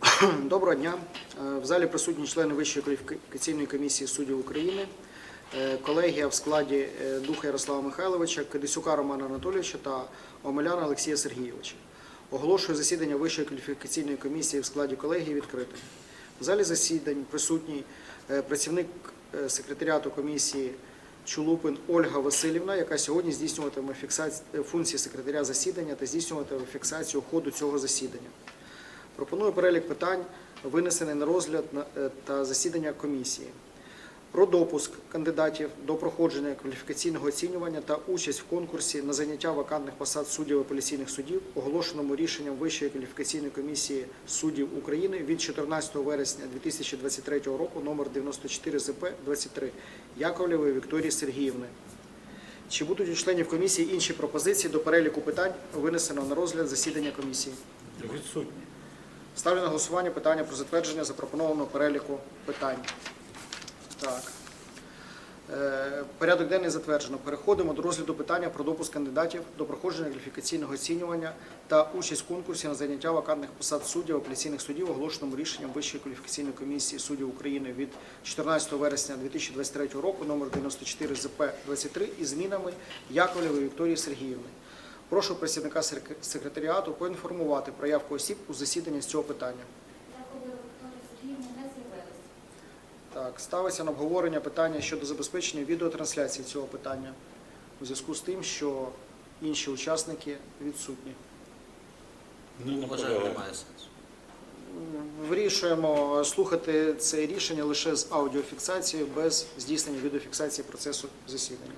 Доброго дня. Е, В залі присутні члени Вищої кваліфікаційної комісії суддів України, е, колегія в складі е, Духа Ярослава Михайловича, Кадисюка Романа Анатолійовича та Омеляна Олексія Сергійовича. Оголошую засідання Вищої кваліфікаційної комісії в складі колегії відкритим. В залі засідань присутній працівник секретаріату комісії Чулупин Ольга Васильівна, яка сьогодні здійснюватиме фіксаці- е, функції секретаря засідання та здійснюватиме фіксацію ходу цього засідання. Пропоную перелік питань, винесений на розгляд е, та засідання комісії. Про допуск кандидатів до проходження кваліфікаційного оцінювання та участь в конкурсі на заняття вакантних посад суддів апеляційних судів, оголошеному рішенням Вищої кваліфікаційної комісії суддів України від 14 вересня 2023 року, номер 94 ЗП 23 Яковлєвої Вікторії Сергіївни. Чи будуть у членів комісії інші пропозиції до переліку питань, винесеного на розгляд засідання комісії? Відсутні. Ставлю на голосування питання про затвердження запропонованого переліку питань. Так. Е, Порядок денний затверджено. Переходимо до розгляду питання про допуск кандидатів до проходження кваліфікаційного оцінювання та участь в конкурсі на заняття вакантних посад суддів апеляційних судів, оголошеному рішенням Вищої кваліфікаційної комісії суддів України від 14 вересня 2023 року, номер 94 ЗП 23 із змінами Яковлєвої Вікторії Сергіївни. Прошу працівника секретаріату поінформувати про явку осіб у засіданні з цього питання. Так, ставиться на обговорення питання щодо забезпечення відеотрансляції цього питання у зв'язку з тим, що інші учасники відсутні. Не Вважаю, немає сенсу. Вирішуємо слухати це рішення лише з аудіофіксацією без здійснення відеофіксації процесу засідання.